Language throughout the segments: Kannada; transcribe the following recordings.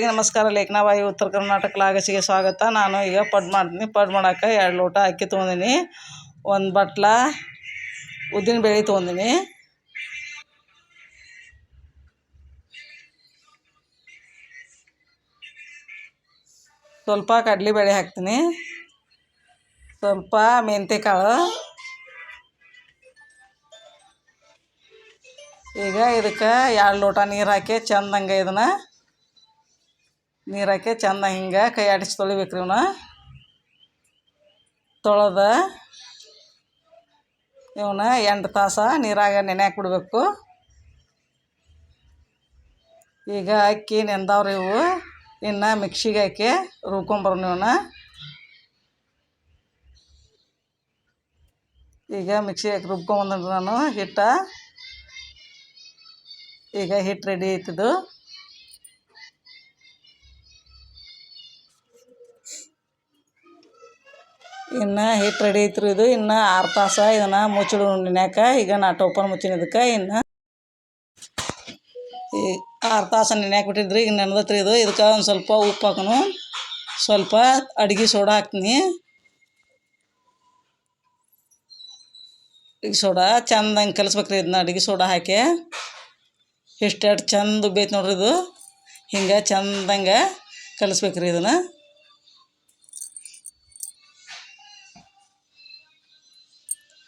ನಮಸ್ಕಾರ. ಲೇಖನಾಬಾಯಿ ಉತ್ತರ ಕರ್ನಾಟಕ ಲಾಗಸಿಗೆ ಸ್ವಾಗತ. ನಾನು ಈಗ ಪಡ್ ಮಾಡ್ತೀನಿ. ಪಡ್ ಮಾಡಕ್ಕೆ ಎರಡು ಲೋಟ ಅಕ್ಕಿ ತೊಗೊಂಡಿನಿ. ಒಂದು ಬಟ್ಲ ಉದ್ದಿನ ಬೇಳೆ ತೊಗೊಂಡಿನಿ. ಸ್ವಲ್ಪ ಕಡಲೆಬೇಳೆ ಹಾಕ್ತೀನಿ. ಸ್ವಲ್ಪ ಮೆಂತ್ಯಕಾಳು ಈಗ ಇದಕ್ಕೆ ಎರಡು ಲೋಟ ನೀರು ಹಾಕಿ ಚಂದಂಗೆ ಇದನ್ನು ನೀರು ಹಾಕಿ ಚಂದ ಹಿಂಗೆ ಕೈ ಆಡಿಸಿ ತೊಳಿಬೇಕು ರೀ ಇವನ್ನ ತೊಳೆದ ಇವನ್ನ ಎಂಟು ತಾಸು ನೀರಾಗ ನೆನೆ ಬಿಡಬೇಕು. ಈಗ ಅಕ್ಕಿ ನೆಂದವ್ರಿ ಇವು. ಇನ್ನು ಮಿಕ್ಸಿಗೆ ಹಾಕಿ ರುಬ್ಕೊಂಬರೋಣ ಇವನ್ನ ಈಗ ಮಿಕ್ಸಿ ಹಾಕಿ ರುಬ್ಕೊಂಬಂದ್ರಿ ನಾನು ಹಿಟ್ಟ. ಈಗ ಹಿಟ್ಟು ರೆಡಿ ಐತಿದು ಇನ್ನು ಹಿಟ್ಟು ರೆಡಿ ಐತ್ರಿ ಇದು. ಇನ್ನು ಆರು ತಾಸು ಇದನ್ನು ಮುಚ್ಚಿಡು ನೆನ್ಯಾಕ ಈಗ ನಾ ಟೋಪನ್ ಮುಚ್ಚಿನ ಇದಕ್ಕೆ ಇನ್ನು ಈ ಆರು ತಾಸು ನೆನ್ಯಾಕ ಬಿಟ್ಟಿದ್ರಿ. ಈಗ ನೆನೆದತ್ರಿ ಇದು. ಇದಕ್ಕೆ ಒಂದು ಸ್ವಲ್ಪ ಉಪ್ಪು ಹಾಕನು. ಸ್ವಲ್ಪ ಅಡ್ಗೆ ಸೋಡಾ ಹಾಕ್ತೀನಿ. ಈಗ ಸೋಡಾ ಚಂದಂಗೆ ಕಲಿಸ್ಬೇಕ್ರಿ ಇದನ್ನ ಅಡ್ಗೆ ಸೋಡಾ ಹಾಕಿ. ಇಷ್ಟೆಷ್ಟು ಚಂದ ಉಬ್ಬೈತೆ ನೋಡ್ರಿ ಇದು. ಹಿಂಗೆ ಚಂದಂಗೆ ಕಲಿಸ್ಬೇಕ್ರಿ ಇದನ್ನು.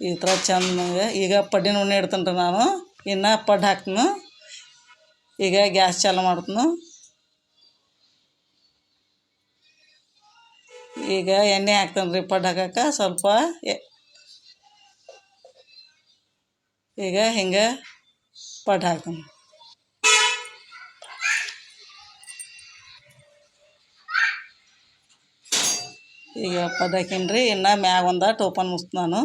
ಈ ಥರ ಚಂದಂಗೆ ಈಗ ಪಡ್ಡಿನ ಉಣ್ಣೆ ಇಡ್ತೀನಿ ರೀ ನಾನು. ಇನ್ನು ಪಡ್ಡು ಹಾಕ್ತೀನಿ. ಈಗ ಗ್ಯಾಸ್ ಚಾಲು ಮಾಡ್ತೀನಿ. ಈಗ ಎಣ್ಣೆ ಹಾಕ್ತೇನೆ ರೀ ಪಡ್ಡು ಹಾಕಕ್ಕೆ ಸ್ವಲ್ಪ. ಈಗ ಹಿಂಗೆ ಪಡ್ಡು ಹಾಕ್ತೀನಿ. ಈಗ ಪಡ್ಡು ಹಾಕೀನಿ ರೀ ಇನ್ನು ಮ್ಯಾಗ ಒಂದು ಓಪನ್ ಮುಚ್ತು ನಾನು.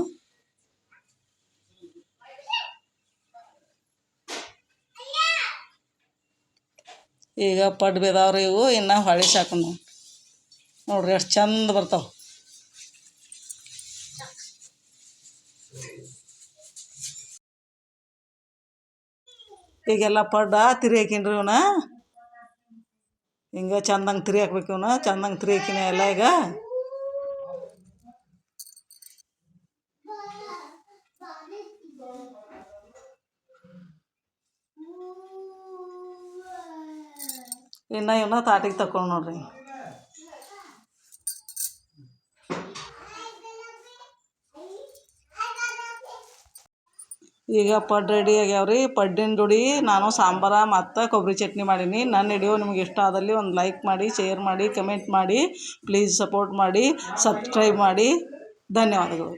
ಈಗ ಪಡ್ಡು ಬಿದ್ದಾವ್ರಿ ಇವು, ಇನ್ನು ಸಾಕು ನಾವು ನೋಡ್ರಿ ಎಷ್ಟು ಚಂದ ಬರ್ತಾವೆ. ಈಗೆಲ್ಲ ಪಡ್ಡ ತಿರಿ ಹಾಕಿನ್ರಿ ಇವನ. ಹಿಂಗೆ ಚಂದಂಗೆ ತಿರಿ ಹಾಕ್ಬೇಕು ಇವನ, ಚಂದಂಗೆ ತಿರಿ ಹಾಕಿನ ಎಲ್ಲ ಈಗ. ಇನ್ನ ಇವನ್ನ ತಾಟಿಗೆ ತಕೊಂಡು ನೋಡ್ರಿ. ಈಗ ಪಡ್ ರೆಡಿ ಆಗ್ಯಾವ್ರಿ. ಪಡ್ಡಿನ ದುಡಿ ನಾನು ಸಾಂಬಾರ ಮತ್ತು ಕೊಬ್ಬರಿ ಚಟ್ನಿ ಮಾಡೀನಿ. ನನ್ನ ಹಿಡಿಯೋ ನಿಮ್ಗೆ ಇಷ್ಟ ಆದಲ್ಲಿ ಒಂದು ಲೈಕ್ ಮಾಡಿ ಶೇರ್ ಮಾಡಿ ಕಮೆಂಟ್ ಮಾಡಿ ಪ್ಲೀಸ್ ಸಪೋರ್ಟ್ ಮಾಡಿ ಸಬ್ಸ್ಕ್ರೈಬ್ ಮಾಡಿ. ಧನ್ಯವಾದಗಳು.